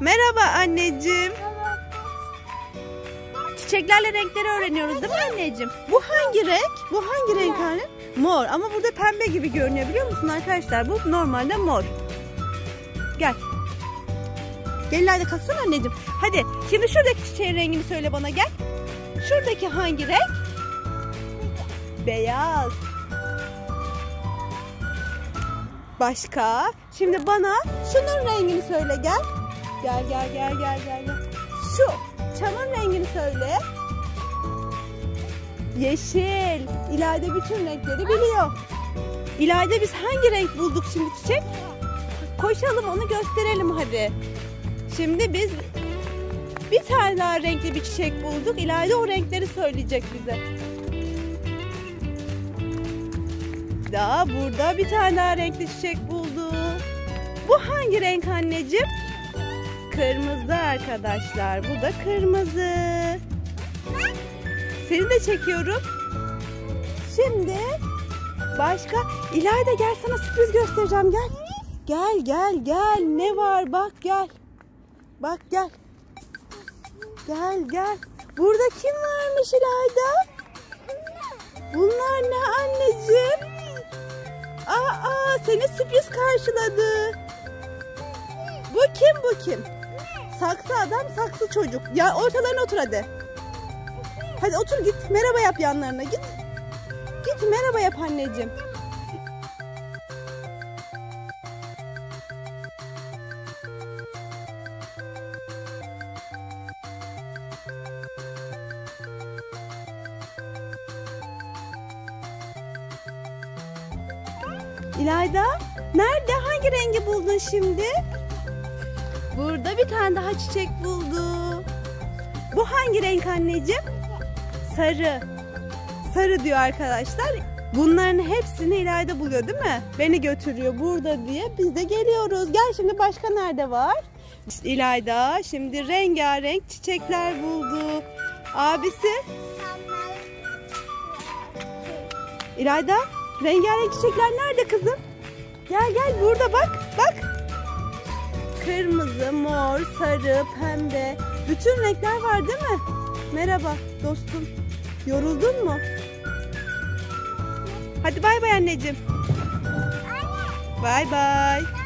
Merhaba anneciğim. Çiçeklerle renkleri öğreniyoruz değil mi anneciğim? Bu hangi renk? Bu hangi renk anne? Mor ama burada pembe gibi görünüyor biliyor musun arkadaşlar? Bu normalde mor. Gel. Gel hadi kalksana anneciğim. Hadi şimdi şuradaki çiçeğin rengini söyle bana gel. Şuradaki hangi renk? Beyaz. Başka? Şimdi bana şunun rengini söyle gel. Gel gel gel gel gel. Şu çamın rengini söyle. Yeşil. İlayda bütün renkleri biliyor. İlayda biz hangi renk bulduk şimdi çiçek? Koşalım onu gösterelim hadi. Şimdi biz bir tane daha renkli bir çiçek bulduk. İlayda o renkleri söyleyecek bize. Daha burada bir tane daha renkli çiçek buldu. Bu hangi renk anneciğim? Kırmızı arkadaşlar. Bu da kırmızı. Seni de çekiyorum. Şimdi başka İlayda gel sana sürpriz göstereceğim gel. Gel gel gel ne var bak gel. Bak gel. Gel gel. Burada kim varmış İlayda? Bunlar ne anneciğim? Aa seni sürpriz karşıladı. Bu kim bu kim? Saksı adam saksı çocuk. Ya ortalarına otur hadi. Hadi otur git merhaba yap yanlarına git. Git merhaba yap anneciğim. İlayda nerede hangi rengi buldun şimdi? Burada bir tane daha çiçek buldu. Bu hangi renk anneciğim? Sarı. Sarı diyor arkadaşlar. Bunların hepsini İlayda buluyor değil mi? Beni götürüyor burada diye biz de geliyoruz. Gel şimdi başka nerede var? İlayda şimdi rengarenk çiçekler buldu. Abisi İlayda rengarenk çiçekler nerede kızım? Gel gel burada bak bak. Kırmızı, mor, sarı, pembe. Bütün renkler var değil mi? Merhaba dostum. Yoruldun mu? Hadi bay bay anneciğim. Bay bay.